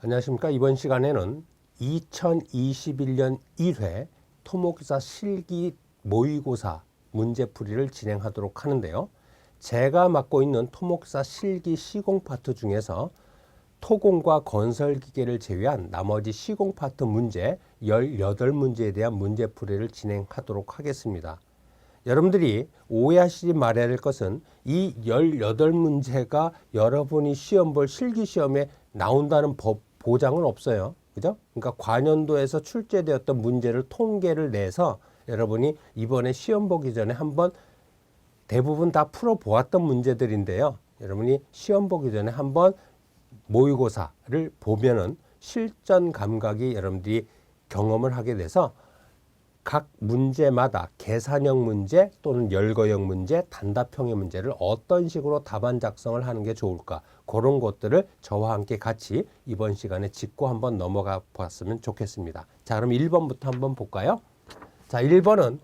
안녕하십니까. 이번 시간에는 2021년 1회 토목사 실기 모의고사 문제풀이를 진행하도록 하는데요. 제가 맡고 있는 토목사 실기 시공 파트 중에서 토공과 건설기계를 제외한 나머지 시공 파트 문제 18문제에 대한 문제풀이를 진행하도록 하겠습니다. 여러분들이 오해하시지 말아야 될 것은 이 18문제가 여러분이 시험 볼 실기 시험에 나온다는 법 보장은 없어요. 그죠? 그러니까 관연도에서 출제되었던 문제를 통계를 내서 여러분이 이번에 시험 보기 전에 한번 대부분 다 풀어 보았던 문제들인데요. 여러분이 시험 보기 전에 한번 모의고사를 보면은 실전 감각이 여러분들이 경험을 하게 돼서 각 문제마다 계산형 문제 또는 열거형 문제, 단답형의 문제를 어떤 식으로 답안 작성을 하는 게 좋을까 그런 것들을 저와 함께 같이 이번 시간에 짚고 한번 넘어가 봤으면 좋겠습니다. 자, 그럼 1번부터 한번 볼까요? 자, 1번은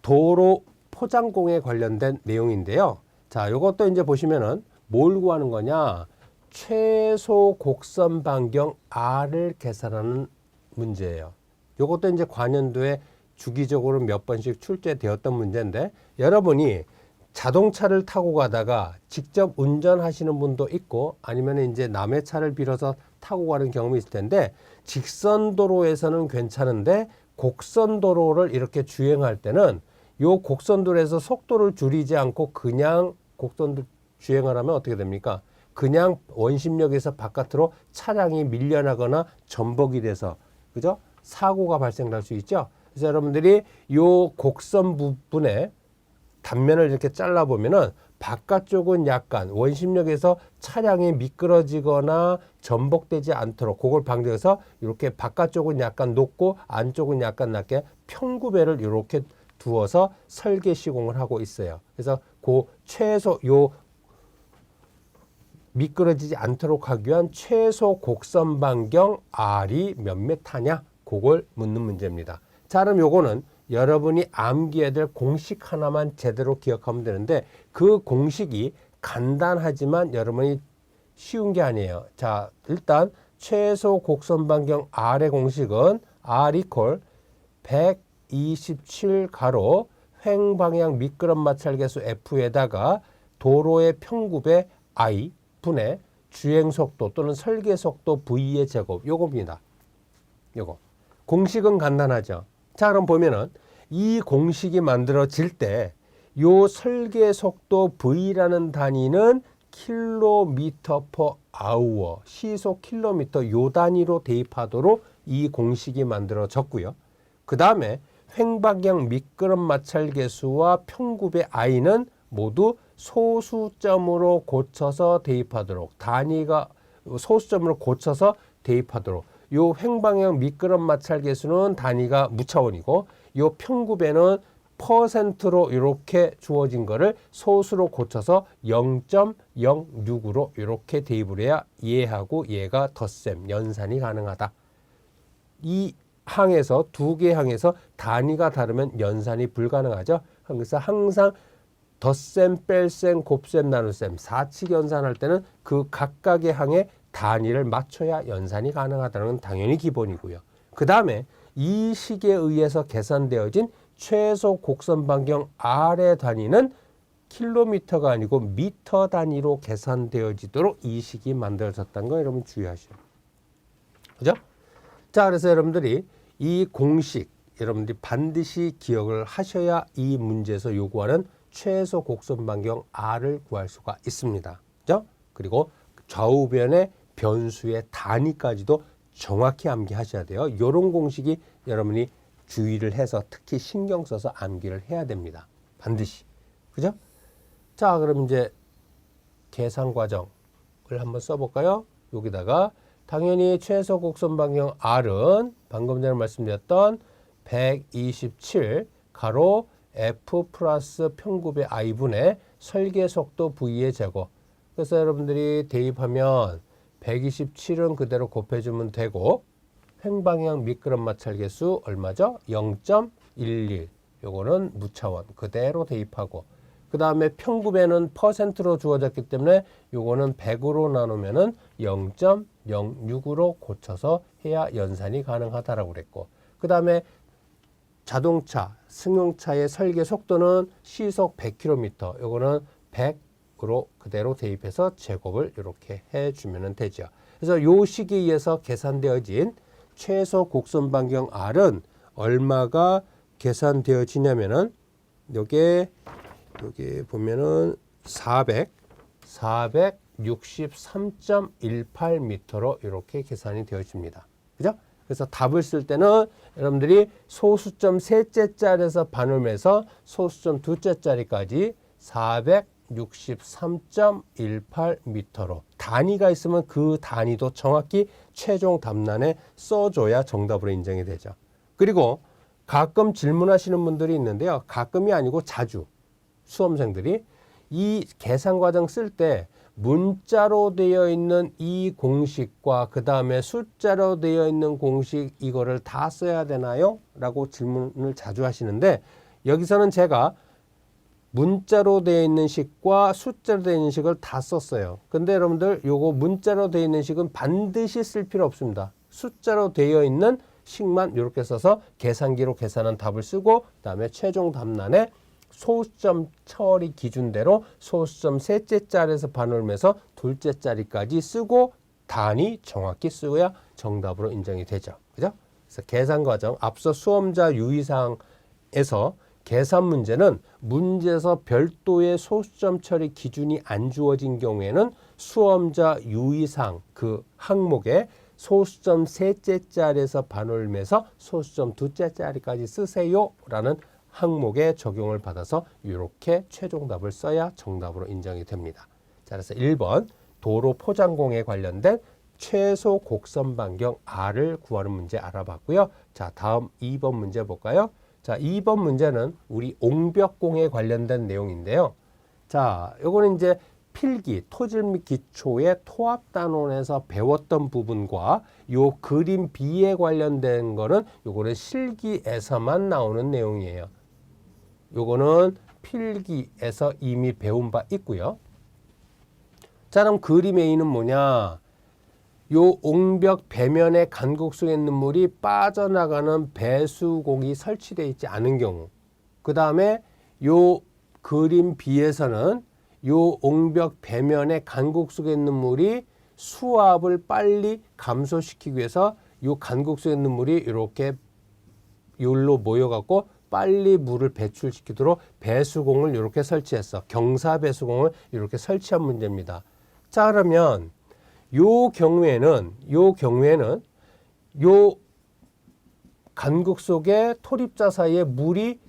도로 포장공에 관련된 내용인데요. 자, 이것도 이제 보시면은 뭘 구하는 거냐? 최소 곡선 반경 R을 계산하는 문제예요. 이것도 이제 관연도에 주기적으로 몇 번씩 출제되었던 문제인데 여러분이 자동차를 타고 가다가 직접 운전하시는 분도 있고 아니면 이제 남의 차를 빌어서 타고 가는 경험이 있을 텐데 직선 도로에서는 괜찮은데 곡선 도로를 이렇게 주행할 때는 요 곡선 도로에서 속도를 줄이지 않고 그냥 곡선 주행을 하면 어떻게 됩니까? 그냥 원심력에서 바깥으로 차량이 밀려나거나 전복이 돼서 그죠? 사고가 발생할 수 있죠. 그래서 여러분들이 요 곡선 부분에 단면을 이렇게 잘라 보면은 바깥쪽은 약간 원심력에서 차량이 미끄러지거나 전복되지 않도록 그걸 방지해서 이렇게 바깥쪽은 약간 높고 안쪽은 약간 낮게 평구배를 이렇게 두어서 설계 시공을 하고 있어요. 그래서 그 최소 요 미끄러지지 않도록 하기 위한 최소 곡선 반경 R이 몇 메타냐? 그걸 묻는 문제입니다. 자, 그럼 요거는 여러분이 암기해야 될 공식 하나만 제대로 기억하면 되는데 그 공식이 간단하지만 여러분이 쉬운 게 아니에요. 자, 일단 최소 곡선 반경 R의 공식은 R 이퀄 127 가로 횡 방향 미끄럼 마찰 계수 F에다가 도로의 평급의 I 분의 주행 속도 또는 설계 속도 V의 제곱 요겁니다. 요거. 공식은 간단하죠. 자, 그럼 보면은 이 공식이 만들어질 때 요 설계 속도 V라는 단위는 킬로미터 퍼 아우어 시속 킬로미터 요 단위로 대입하도록 이 공식이 만들어졌고요. 그 다음에 횡방향 미끄럼 마찰 계수와 평급의 i는 모두 소수점으로 고쳐서 대입하도록 단위가 소수점으로 고쳐서 대입하도록 요 횡방향 미끄럼 마찰 계수는 단위가 무차원이고 요 평급에는 퍼센트로 이렇게 주어진 거를 소수로 고쳐서 0.06으로 이렇게 대입을 해야 얘하고 얘가 덧셈 연산이 가능하다. 이 항에서 두 개 항에서 단위가 다르면 연산이 불가능하죠. 그래서 항상 덧셈, 뺄셈, 곱셈, 나눗셈, 사칙 연산할 때는 그 각각의 항에 단위를 맞춰야 연산이 가능하다는 건 당연히 기본이고요. 그 다음에 이 식에 의해서 계산되어진 최소 곡선 반경 R의 단위는 킬로미터가 아니고 미터 단위로 계산되어지도록 이 식이 만들어졌다는 거 여러분 주의하시오. 그죠? 자, 그래서 여러분들이 이 공식 여러분들이 반드시 기억을 하셔야 이 문제에서 요구하는 최소 곡선 반경 R을 구할 수가 있습니다. 그죠? 그리고 좌우변의 변수의 단위까지도 정확히 암기하셔야 돼요. 이런 공식이 여러분이 주의를 해서 특히 신경 써서 암기를 해야 됩니다. 반드시. 그죠? 자, 그럼 이제 계산 과정을 한번 써볼까요? 여기다가 당연히 최소 곡선 반경 R은 방금 전에 말씀드렸던 127 가로 F 플러스 평급의 I분의 설계 속도 V의 제곱. 그래서 여러분들이 대입하면 127은 그대로 곱해주면 되고 횡방향 미끄럼 마찰 계수 얼마죠? 0.11 요거는 무차원 그대로 대입하고 그 다음에 평급에는 퍼센트로 주어졌기 때문에 요거는 100으로 나누면 은 0.06으로 고쳐서 해야 연산이 가능하다라고 그랬고 그 다음에 자동차, 승용차의 설계 속도는 시속 100km. 요거는 100 으로 그대로 대입해서 제곱을 이렇게 해주면 되죠. 그래서 요 시기에 의해서 계산되어진 최소 곡선 반경 R은 얼마가 계산되어지냐면은 요게 여기 보면은 400, 463.18m로 이렇게 계산이 되어집니다. 그죠? 그래서 답을 쓸 때는 여러분들이 소수점 셋째 자리에서 반올매서 소수점 둘째 자리까지 463.18m로 단위가 있으면 그 단위도 정확히 최종 답란에 써줘야 정답으로 인정이 되죠. 그리고 가끔 질문하시는 분들이 있는데요. 가끔이 아니고 자주 수험생들이 이 계산 과정 쓸 때 문자로 되어 있는 이 공식과 그 다음에 숫자로 되어 있는 공식 이거를 다 써야 되나요? 라고 질문을 자주 하시는데 여기서는 제가 문자로 되어 있는 식과 숫자로 되어 있는 식을 다 썼어요. 근데 여러분들 요거 문자로 되어 있는 식은 반드시 쓸 필요 없습니다. 숫자로 되어 있는 식만 이렇게 써서 계산기로 계산한 답을 쓰고 그다음에 최종 답란에 소수점 처리 기준대로 소수점 셋째 자리에서 반올면서 둘째 자리까지 쓰고 단위 정확히 쓰어야 정답으로 인정이 되죠. 그죠? 그래서 계산 과정 앞서 수험자 유의사항에서 계산 문제는 문제에서 별도의 소수점 처리 기준이 안 주어진 경우에는 수험자 유의사항 그 항목에 소수점 셋째 자리에서 반올면서 소수점 둘째 자리까지 쓰세요라는 항목에 적용을 받아서 이렇게 최종 답을 써야 정답으로 인정이 됩니다. 자, 그래서 1번 도로 포장공에 관련된 최소 곡선 반경 R을 구하는 문제 알아봤고요. 자, 다음 2번 문제 볼까요? 자, 2번 문제는 우리 옹벽공에 관련된 내용인데요. 자, 요거는 이제 필기, 토질 및 기초의 토합 단원에서 배웠던 부분과 요 그림 B에 관련된 거는 요거는 실기에서만 나오는 내용이에요. 요거는 필기에서 이미 배운 바 있고요. 자, 그럼 그림 A는 뭐냐? 요 옹벽 배면에 간국 속에 있는 물이 빠져나가는 배수공이 설치되어 있지 않은 경우. 그 다음에 요 그림 B에서는 요 옹벽 배면에 간국 속에 있는 물이 수압을 빨리 감소시키기 위해서 요 간국 속에 있는 물이 이렇게 요로 모여갖고 빨리 물을 배출시키도록 배수공을 이렇게 설치했어. 경사 배수공을 이렇게 설치한 문제입니다. 자, 그러면 요 경우에는 요 경우에는 요 간국 속에 토립자 사이에 물이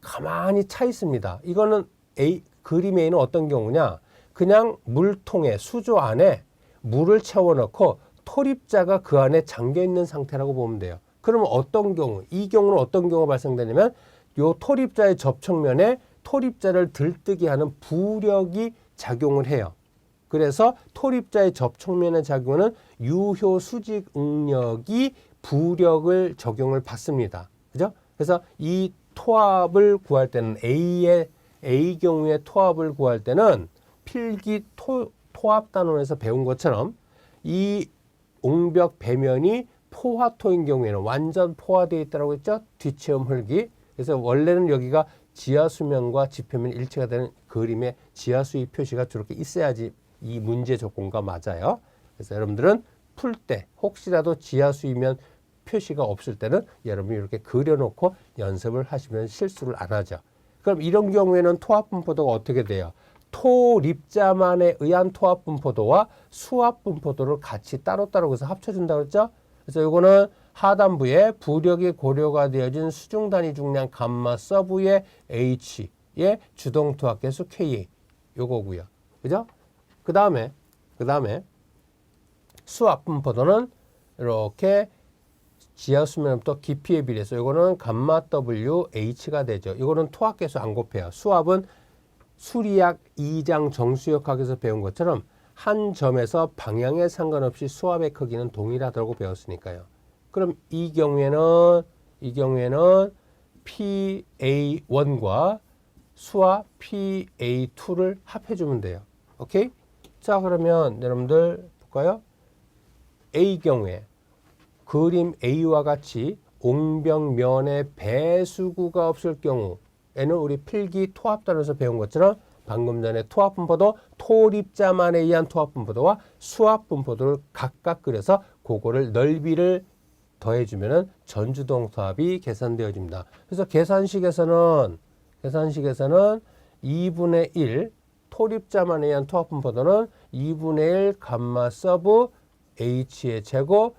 가만히 차 있습니다. 이거는 A 그림 A는 어떤 경우냐? 그냥 물통에 수조 안에 물을 채워 넣고 토립자가 그 안에 잠겨 있는 상태라고 보면 돼요. 그러면 어떤 경우, 이 경우는 어떤 경우가 발생되냐면 요 토립자의 접촉면에 토립자를 들뜨게 하는 부력이 작용을 해요. 그래서 토립자의 접촉면에 작용하는 유효 수직 응력이 부력을 적용을 받습니다. 그죠? 그래서 이 토합을 구할 때는 A의 A 경우의 토합을 구할 때는 필기 토, 토합 단원에서 배운 것처럼 이 옹벽 배면이 포화토인 경우에는 완전 포화되어 있다고 했죠. 뒷체험 흙이. 그래서 원래는 여기가 지하 수면과 지표면 일치가 되는 그림에 지하 수위 표시가 저렇게 있어야지 이 문제 조건과 맞아요. 그래서 여러분들은 풀 때 혹시라도 지하 수위면 표시가 없을 때는 여러분이 이렇게 그려놓고 연습을 하시면 실수를 안 하죠. 그럼 이런 경우에는 토합 분포도가 어떻게 돼요? 토립자만에 의한 토합 분포도와 수합 분포도를 같이 따로따로 그래서 합쳐준다고 했죠? 그래서 이거는 하단부에 부력이 고려가 되어진 수중 단위 중량 감마 서브의 H의 주동 투합 계수 K 요거고요. 그죠? 그 다음에 그 다음에 수압 분포도는 이렇게 지하 수면부터 깊이에 비례해서 이거는 감마 W H가 되죠. 이거는 계수 안 곱해요. 수압은 수리학 2장 정수역학에서 배운 것처럼 한 점에서 방향에 상관없이 수압의 크기는 동일하다고 배웠으니까요. 그럼 이 경우에는 이 경우에는 PA1과 수압 PA2를 합해주면 돼요. 오케이? 자, 그러면 여러분들 볼까요? A 경우에 그림 A와 같이 옹벽면에 배수구가 없을 경우에는 우리 필기 토합단에서 배운 것처럼 방금 전에 토합분포도 토립자만에 의한 토합분포도와 수합분포도를 각각 그려서 그거를 넓이를 더해주면은 전주동 토합이 계산되어집니다. 그래서 계산식에서는 계산식에서는 2분의 1 토립자만에 의한 토합분포도는 2분의 1 감마 서브 h의 제곱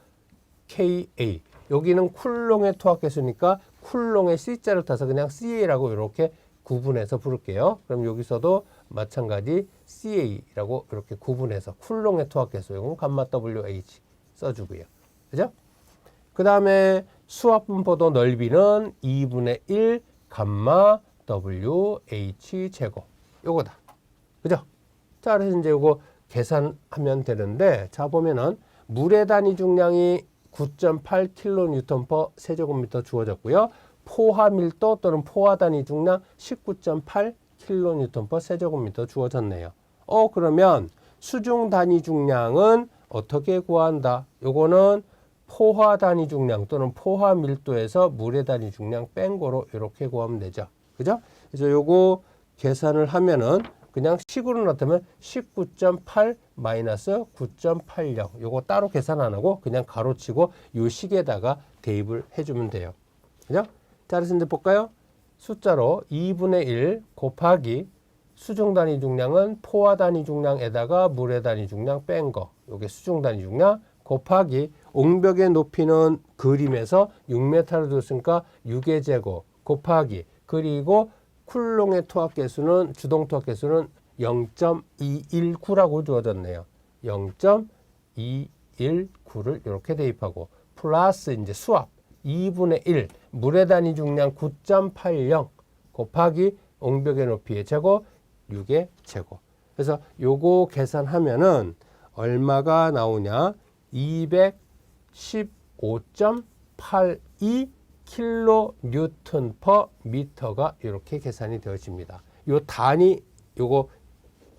ka 여기는 쿨롱의 토합계수니까 쿨롱의 c자를 타서 그냥 ca라고 이렇게 구분해서 부를게요. 그럼 여기서도 마찬가지 ca라고 이렇게 구분해서 쿨롱의 토합계수 이건 감마 wh 써주고요. 그죠? 그 다음에 수압분포도 넓이는 2분의 1 감마 wh 제곱 요거다. 그죠? 자, 그래서 이제 요거 계산하면 되는데 자 보면은 물의 단위 중량이 9.8kN per 세제곱미터 주어졌고요. 포화 밀도 또는 포화 단위 중량 19.8kN per 세제곱미터 주어졌네요. 어 그러면 수중 단위 중량은 어떻게 구한다? 요거는 포화 단위 중량 또는 포화 밀도에서 물의 단위 중량 뺀 거로 이렇게 구하면 되죠. 그죠? 그래서 요거 계산을 하면은 그냥 식으로 나타면 19.8 마이너스 9.80 요거 따로 계산 안 하고 그냥 가로치고 요 식에다가 대입을 해주면 돼요. 그죠? 자, 그래서 이제 볼까요? 숫자로 2분의 1 곱하기 수중 단위 중량은 포화 단위 중량에다가 물의 단위 중량 뺀 거. 요게 수중 단위 중량 곱하기 옹벽의 높이는 그림에서 6m를 뒀으니까 6의 제곱 곱하기 그리고 쿨롱의 토합 계수는 주동 토합 계수는 0.219라고 주어졌네요. 0.219를 이렇게 대입하고 플러스 이제 수압 2분의 1 물의 단위 중량 9.80 곱하기 옹벽의 높이의 제곱 6의 제곱. 그래서 요거 계산하면은 얼마가 나오냐? 215.82 킬로 뉴턴 퍼 미터가 이렇게 계산이 되어집니다. 요 단위 요거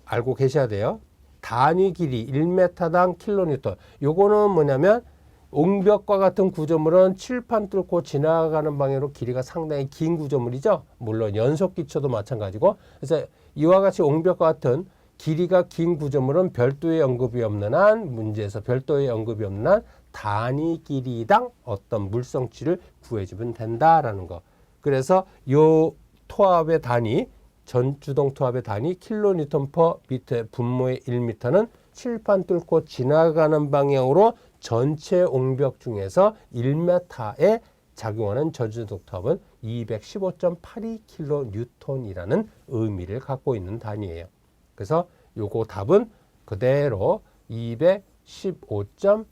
알고 계셔야 돼요. 단위 길이 1m당 킬로뉴턴. 요거는 뭐냐면 옹벽과 같은 구조물은 칠판 뚫고 지나가는 방향으로 길이가 상당히 긴 구조물이죠. 물론 연속 기초도 마찬가지고. 그래서 이와 같이 옹벽과 같은 길이가 긴 구조물은 별도의 언급이 없는 한 문제에서 별도의 언급이 없는 한 단위 길이당 어떤 물성치를 구해주면 된다라는 거. 그래서 요 토합의 단위 전주동 토합의 단위 킬로뉴턴 퍼 미터의 분모의 1미터는 칠판 뚫고 지나가는 방향으로 전체 옹벽 중에서 1m에 작용하는 전주동 토합은 215.82 킬로뉴턴이라는 의미를 갖고 있는 단위예요. 그래서 요거 답은 그대로 215.82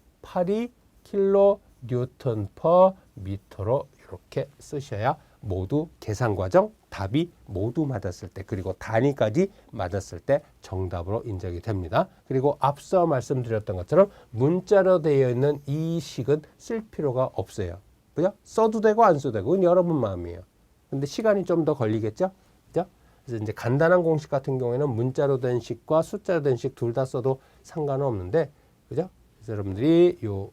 킬로 뉴턴 퍼 미터로 이렇게 쓰셔야 모두 계산 과정 답이 모두 맞았을 때 그리고 단위까지 맞았을 때 정답으로 인정이 됩니다. 그리고 앞서 말씀드렸던 것처럼 문자로 되어 있는 이 식은 쓸 필요가 없어요. 그죠? 써도 되고 안 써도 되고 여러분 마음이에요. 근데 시간이 좀 더 걸리겠죠? 그죠? 그래서 이제 간단한 공식 같은 경우에는 문자로 된 식과 숫자로 된 식 둘 다 써도 상관은 없는데 그죠? 여러분들이 요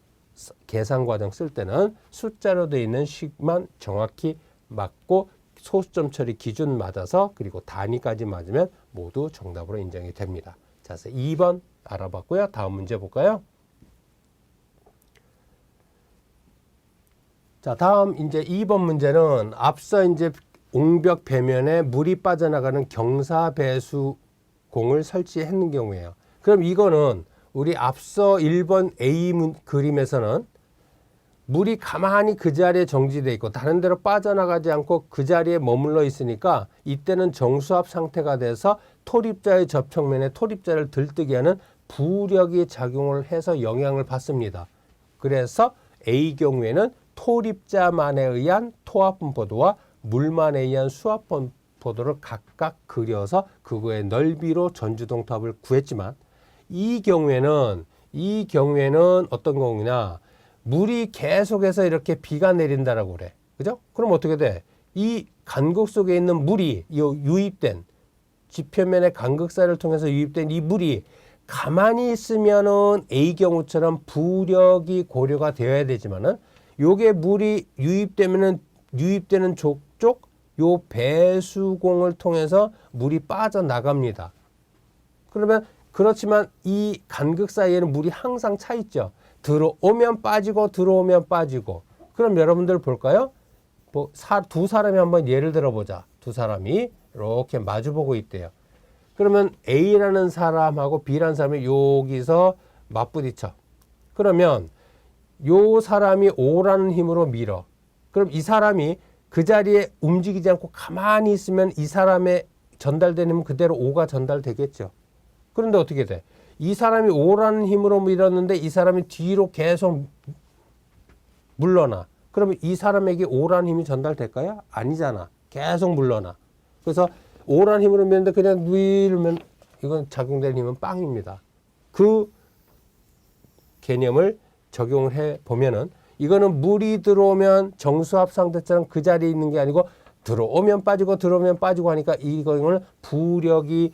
계산 과정 쓸 때는 숫자로 되어 있는 식만 정확히 맞고 소수점 처리 기준 맞아서 그리고 단위까지 맞으면 모두 정답으로 인정이 됩니다. 자, 그래서 2번 알아봤고요. 다음 문제 볼까요? 자, 다음 이제 2번 문제는 앞서 이제 옹벽 배면에 물이 빠져나가는 경사 배수 공을 설치했는 경우에요. 그럼 이거는 우리 앞서 1번 A 문, 그림에서는 물이 가만히 그 자리에 정지돼 있고 다른 데로 빠져나가지 않고 그 자리에 머물러 있으니까 이때는 정수압 상태가 돼서 토립자의 접촉면에 토립자를 들뜨게 하는 부력이 작용을 해서 영향을 받습니다. 그래서 A 경우에는 토립자만에 의한 토압 분포도와 물만에 의한 수압 분포도를 각각 그려서 그거의 넓이로 전주동 탑을 구했지만 이 경우에는 이 경우에는 어떤 경우냐 물이 계속해서 이렇게 비가 내린다라고 그래. 그죠? 그럼 어떻게 돼? 이 간극 속에 있는 물이 이 유입된 지표면의 간극사를 통해서 유입된 이 물이 가만히 있으면은 A 경우처럼 부력이 고려가 되어야 되지만은 요게 물이 유입되면은 유입되는 족쪽 요 배수공을 통해서 물이 빠져나갑니다. 그러면 그렇지만 이 간극 사이에는 물이 항상 차 있죠. 들어오면 빠지고 들어오면 빠지고. 그럼 여러분들 볼까요? 뭐 사, 두 사람이 한번 예를 들어 보자. 두 사람이 이렇게 마주보고 있대요. 그러면 A라는 사람하고 B라는 사람이 여기서 맞부딪혀. 그러면 요 사람이 O라는 힘으로 밀어. 그럼 이 사람이 그 자리에 움직이지 않고 가만히 있으면 이 사람의 전달되는 그대로 O가 전달되겠죠. 그런데 어떻게 돼? 이 사람이 O라는 힘으로 밀었는데 이 사람이 뒤로 계속 물러나. 그러면 이 사람에게 O라는 힘이 전달될까요? 아니잖아. 계속 물러나. 그래서 O라는 힘으로 밀는데 그냥 누이면 이건 작용될 힘은 빵입니다. 그 개념을 적용을 해 보면은 이거는 물이 들어오면 정수합 상태처럼 그 자리에 있는 게 아니고 들어오면 빠지고 들어오면 빠지고 하니까 이거는 부력이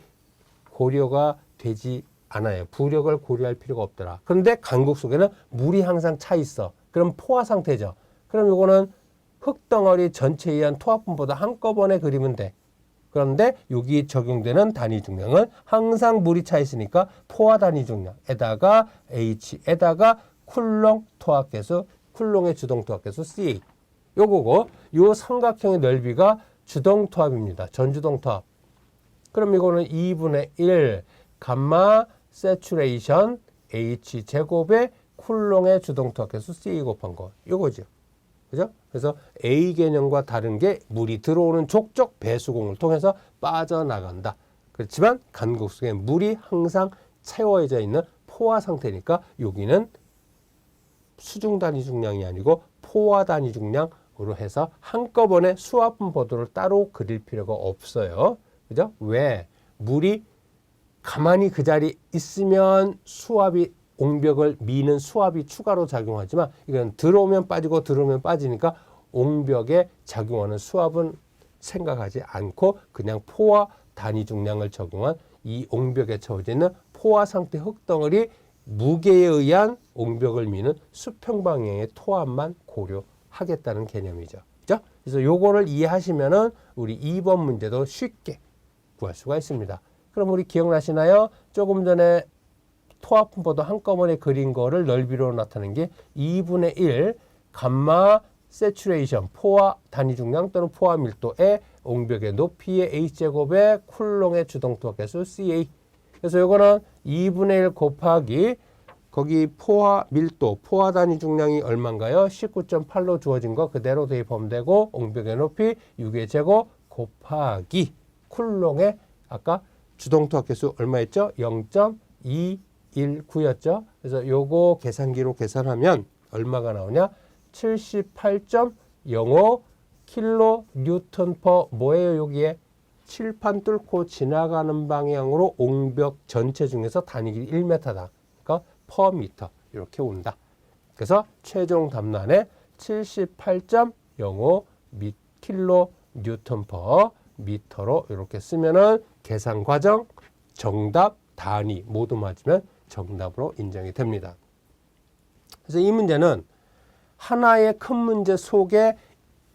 고려가 되지 않아요. 부력을 고려할 필요가 없더라. 그런데 강국 속에는 물이 항상 차 있어. 그럼 포화 상태죠. 그럼 이거는 흙덩어리 전체에 의한 토합분보다 한꺼번에 그리면 돼. 그런데 여기 적용되는 단위 중량은 항상 물이 차 있으니까 포화 단위 중량에다가 H에다가 쿨롱 토합계수, 쿨롱의 주동 토합계수 CA. 요거고 요 삼각형의 넓이가 주동 토합입니다. 전주동 토합. 그럼 이거는 2분의 1 감마 세츄레이션 H 제곱의 쿨롱의 주동 토합계수 CA 곱한 거. 요거죠. 그죠? 그래서 A 개념과 다른 게 물이 들어오는 족적 배수공을 통해서 빠져나간다. 그렇지만 간극 속에 물이 항상 채워져 있는 포화 상태니까 여기는 수중 단위 중량이 아니고 포화 단위 중량으로 해서 한꺼번에 수압분 보도를 따로 그릴 필요가 없어요. 그죠? 왜? 물이 가만히 그 자리에 있으면 수압이 옹벽을 미는 수압이 추가로 작용하지만 이건 들어오면 빠지고 들어오면 빠지니까 옹벽에 작용하는 수압은 생각하지 않고 그냥 포화 단위 중량을 적용한 이 옹벽에 처해져 있는 포화 상태 흙덩어리 무게에 의한 옹벽을 미는 수평 방향의 토합만 고려하겠다는 개념이죠. 그죠? 그래서 요거를 이해하시면은 우리 2번 문제도 쉽게 구할 수가 있습니다. 그럼 우리 기억나시나요? 조금 전에 토합분보다 한꺼번에 그린 거를 넓이로 나타낸 게 2분의 1 감마 세츄레이션 포화 단위 중량 또는 포화 밀도의 옹벽의 높이의 h제곱의 쿨롱의 주동토 개수 CA 그래서 이거는 2분의 1 곱하기 거기 포화 밀도, 포화 단위 중량이 얼마인가요? 19.8로 주어진 거 그대로 대입하면 되고 옹벽의 높이 6의 제곱 곱하기 쿨롱의 아까 주동토 개수 얼마였죠? 0.219였죠. 그래서 요거 계산기로 계산하면 얼마가 나오냐? 78.05 킬로 뉴턴 퍼 뭐예요 여기에 칠판 뚫고 지나가는 방향으로 옹벽 전체 중에서 단위 길이 1m다. 그러니까 퍼 미터 이렇게 온다. 그래서 최종 답란에 78.05 미, 킬로 뉴턴 퍼 미터로 이렇게 쓰면은 계산 과정, 정답, 단위 모두 맞으면 정답으로 인정이 됩니다. 그래서 이 문제는 하나의 큰 문제 속에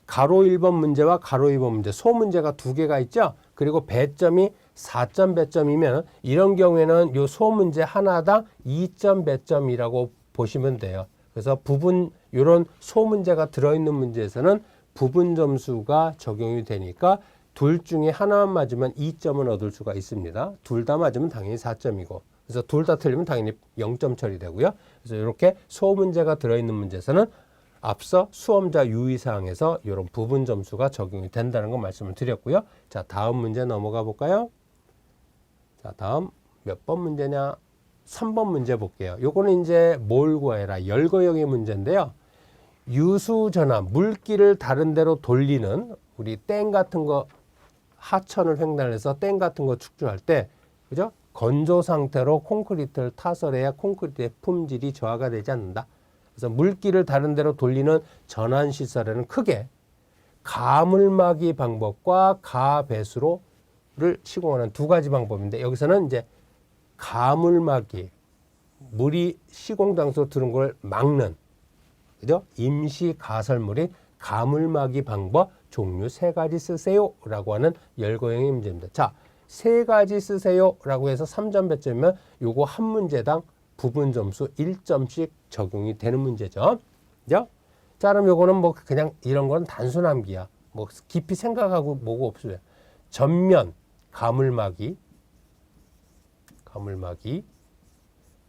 가로 1번 문제와 가로 2번 문제, 소 문제가 두 개가 있죠. 그리고 배점이 4점 배점이면 이런 경우에는 요 소 문제 하나당 2점 배점이라고 보시면 돼요. 그래서 부분 요런 소 문제가 들어있는 문제에서는 부분 점수가 적용이 되니까 둘 중에 하나만 맞으면 2점을 얻을 수가 있습니다. 둘 다 맞으면 당연히 4점이고 그래서 둘 다 틀리면 당연히 0점 처리되고요. 그래서 이렇게 소 문제가 들어있는 문제에서는 앞서 수험자 유의사항에서 이런 부분 점수가 적용이 된다는 거 말씀을 드렸고요. 자, 다음 문제 넘어가 볼까요? 자, 다음 몇 번 문제냐? 3번 문제 볼게요. 요거는 이제 뭘 구해라? 열거형의 문제인데요. 유수 전압, 물기를 다른 데로 돌리는 우리 땡 같은 거 하천을 횡단해서 땡 같은 거 축조할 때 그죠? 건조 상태로 콘크리트를 타설해야 콘크리트의 품질이 저하가 되지 않는다. 그래서 물기를 다른 데로 돌리는 전환 시설에는 크게 가물막이 방법과 가배수로를 시공하는 두 가지 방법인데 여기서는 이제 가물막이 물이 시공 장소 들은 걸 막는 그죠? 임시 가설물인 가물막이 방법 종류 세 가지 쓰세요 라고 하는 열거형의 문제입니다. 자, 세 가지 쓰세요 라고 해서 3점 배점이면 요거 한 문제당 부분 점수 1점씩 적용이 되는 문제죠. 그죠? 자, 그럼 요거는 뭐 그냥 이런 건 단순 암기야. 뭐 깊이 생각하고 뭐가 없어요. 전면 가물막이 가물막이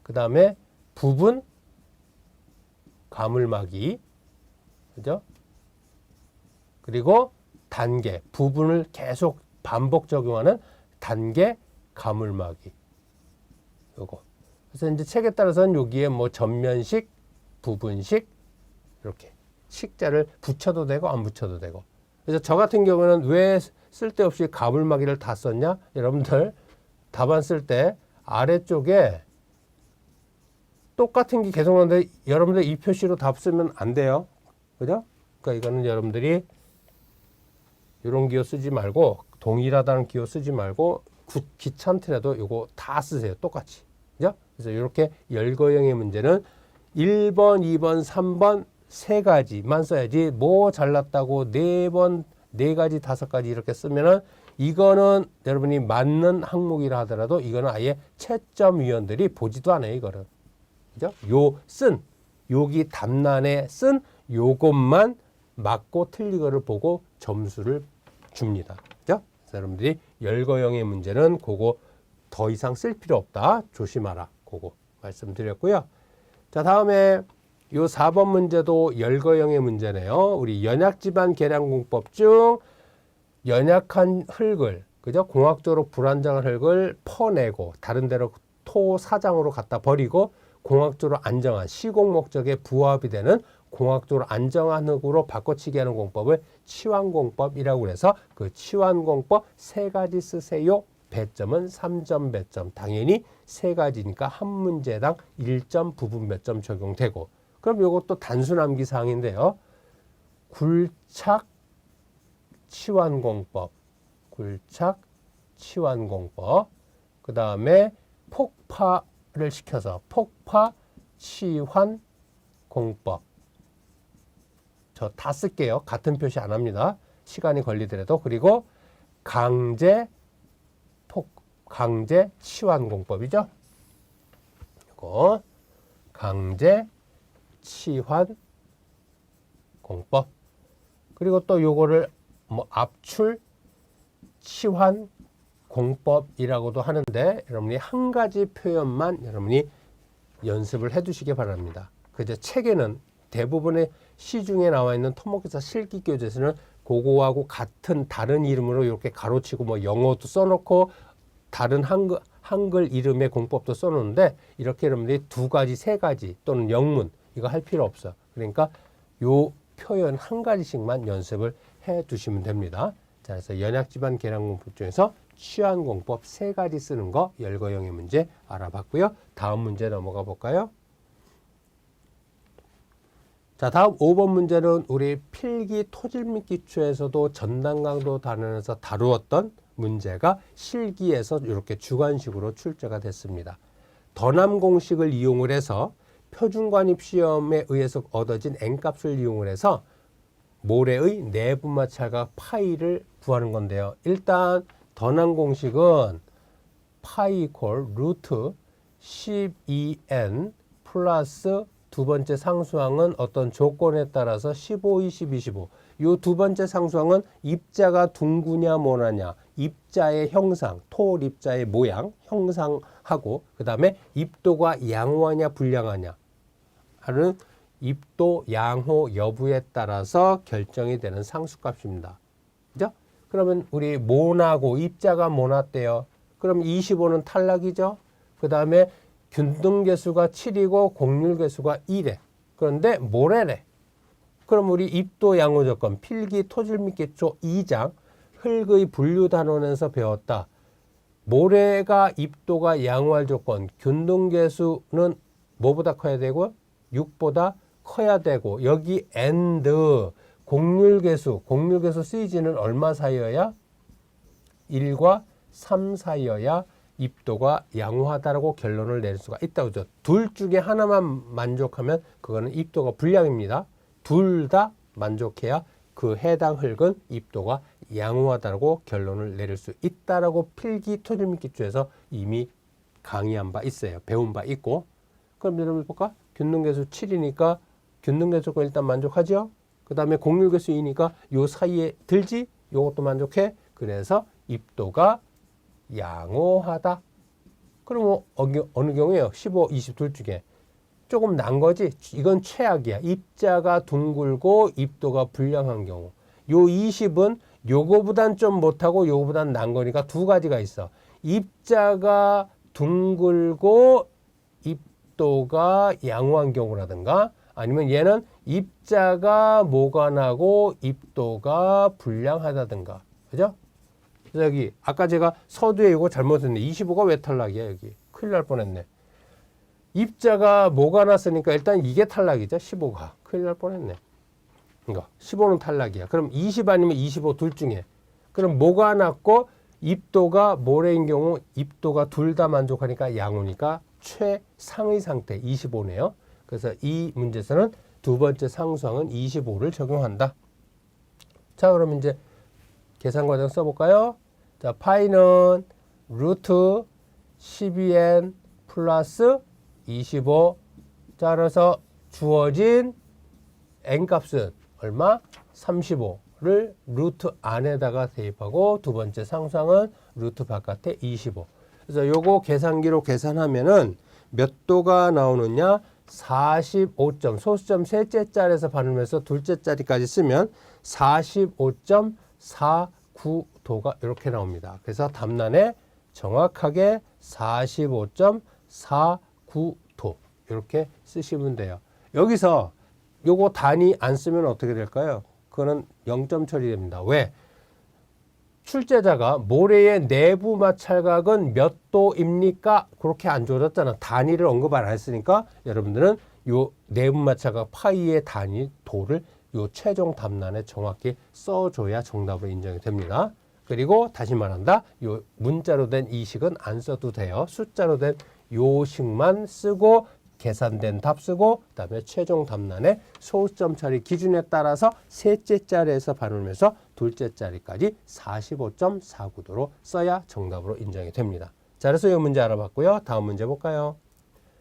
그 다음에 부분 가물막이 그죠? 그리고 단계 부분을 계속 반복 적용하는 단계 가물막이. 요거. 그래서 이제 책에 따라서는 여기에 뭐 전면식 부분식 이렇게. 식자를 붙여도 되고 안 붙여도 되고. 그래서 저 같은 경우는 왜 쓸데없이 가물막이를 다 썼냐? 여러분들 답안 쓸 때 아래쪽에 똑같은 게 계속 나오는데 여러분들 이 표시로 답 쓰면 안 돼요. 그죠? 그러니까 이거는 여러분들이 이런 기호 쓰지 말고 동일하다는 기호 쓰지 말고 구, 귀찮더라도 이거 다 쓰세요. 똑같이. 그죠? 그래서 이렇게 열거형의 문제는 1번, 2번, 3번 세 가지만 써야지 뭐 잘났다고 네 번, 네 가지, 다섯 가지 이렇게 쓰면은 이거는 여러분이 맞는 항목이라 하더라도 이거는 아예 채점 위원들이 보지도 않아요, 이거를. 그죠? 요 쓴, 여기 답란에 쓴 요것만 맞고 틀린 거를 보고 점수를 줍니다. 그죠? 여러분들이 열거형의 문제는 그거 더 이상 쓸 필요 없다. 조심하라. 그거 말씀드렸고요. 자, 다음에 요 4번 문제도 열거형의 문제네요. 우리 연약지반 계량공법 중 연약한 흙을 그죠? 공학적으로 불안정한 흙을 퍼내고 다른 데로 토사장으로 갖다 버리고 공학적으로 안정한 시공 목적에 부합이 되는 공학적으로 안정한 흙으로 바꿔치기 하는 공법을 치환공법이라고 해서 그 치환공법 세 가지 쓰세요. 배점은 3점 배점. 당연히 세 가지니까 한 문제당 1점 부분 배점 적용되고 그럼 이것도 단순 암기 사항인데요. 굴착 치환공법, 굴착 치환공법, 그 다음에 폭파를 시켜서 폭파 치환 공법. 저 다 쓸게요. 같은 표시 안 합니다. 시간이 걸리더라도 그리고 강제 폭 강제 치환 공법이죠. 이거 강제 치환 공법. 그리고 또 요거를 뭐 압출 치환 공법이라고도 하는데 여러분이 한 가지 표현만 여러분이 연습을 해 두시기 바랍니다. 그저 책에는 대부분의 시중에 나와 있는 토목기사 실기 교재에서는 그거하고 같은 다른 이름으로 이렇게 가로치고 뭐 영어도 써놓고 다른 한글, 한글 이름의 공법도 써놓는데 이렇게 여러분들이 두 가지, 세 가지 또는 영문 이거 할 필요 없어. 그러니까 요 표현 한 가지씩만 연습을 해 두시면 됩니다. 자, 그래서 연약지반 계량공법 중에서 취한공법 세 가지 쓰는 거 열거형의 문제 알아봤고요. 다음 문제 넘어가 볼까요? 자, 다음 5번 문제는 우리 필기 토질 및 기초에서도 전당 강도 단원에서 다루었던 문제가 실기에서 이렇게 주관식으로 출제가 됐습니다. 더남 공식을 이용을 해서 표준관입 시험에 의해서 얻어진 n값을 이용을 해서 모래의 내분마 차가 파이를 구하는 건데요. 일단 더남 공식은 파이 이퀄 루트 12n 플러스 두 번째 상수항은 어떤 조건에 따라서 15, 20, 25. 요 두 번째 상수항은 입자가 둥구냐 뭐냐냐 입자의 형상, 토 입자의 모양 형상하고 그 다음에 입도가 양호하냐 불량하냐 하는 입도 양호 여부에 따라서 결정이 되는 상수값입니다. 그죠? 그러면 우리 모나고 입자가 모났대요. 그럼 25는 탈락이죠. 그 다음에 균등계수가 7이고 공률계수가 1에. 그런데 모래래. 그럼 우리 입도 양호 조건 필기 토질 및 기초 2장 흙의 분류 단원에서 배웠다. 모래가 입도가 양호할 조건 균등계수는 뭐보다 커야 되고 6보다 커야 되고 여기 and 공률계수, 공률계수 CG는 얼마 사이여야? 1과 3 사이여야 입도가 양호하다라고 결론을 낼 수가 있다고 죠. 둘 중에 하나만 만족하면 그거는 입도가 불량입니다. 둘 다 만족해야 그 해당 흙은 입도가 양호하다라고 결론을 내릴 수 있다라고 필기 토질미기초에서 이미 강의한 바 있어요. 배운 바 있고. 그럼 여러분 볼까? 균등계수 7이니까 균등계수가 일단 만족하죠. 그 다음에 공률계수 2니까 요 사이에 들지? 요것도 만족해. 그래서 입도가 양호하다. 그럼 뭐 어느, 경우에요? 15, 20둘 중에 조금 난 거지. 이건 최악이야. 입자가 둥글고 입도가 불량한 경우. 요 20은 요거보단 좀 못하고 요거보단 난 거니까 두 가지가 있어. 입자가 둥글고 입도가 양호한 경우라든가 아니면 얘는 입자가 모관하고 입도가 불량하다든가. 그죠? 여기 아까 제가 서두에 이거 잘못했네. 25가 왜 탈락이야 여기. 큰일 날 뻔했네. 입자가 뭐가 났으니까 일단 이게 탈락이죠. 15가. 큰일 날 뻔했네. 그러니까 15는 탈락이야. 그럼 20 아니면 25 둘 중에. 그럼 뭐가 났고 입도가 모래인 경우 입도가 둘 다 만족하니까 양호니까 최상의 상태 25네요. 그래서 이 문제에서는 두 번째 상수항은 25를 적용한다. 자, 그럼 이제 계산 과정 써볼까요? 자, 파이는 루트 12n 플러스 25 자, 그래서 주어진 n 값은 얼마? 35를 루트 안에다가 대입하고 두 번째 상수항은 루트 바깥에 25. 그래서 요거 계산기로 계산하면은 몇 도가 나오느냐? 45점 소수점 셋째 자리에서 받으면서 둘째 자리까지 쓰면 45.49도가 이렇게 나옵니다. 그래서 답란에 정확하게 45.49도 이렇게 쓰시면 돼요. 여기서 요거 단위 안 쓰면 어떻게 될까요? 그거는 0점 처리됩니다. 왜? 출제자가 모래의 내부 마찰각은 몇 도입니까? 그렇게 안 줘줬잖아. 단위를 언급 안 했으니까 여러분들은 요 내부 마찰각 파이의 단위 도를 요 최종 답란에 정확히 써줘야 정답으로 인정이 됩니다. 그리고 다시 말한다. 요 문자로 된 이 식은 안 써도 돼요. 숫자로 된 요 식만 쓰고 계산된 답 쓰고 그다음에 최종 답란에 소수점 처리 기준에 따라서 셋째 자리에서 바르면서 둘째 자리까지 45.49도로 써야 정답으로 인정이 됩니다. 자, 그래서 이 문제 알아봤고요. 다음 문제 볼까요?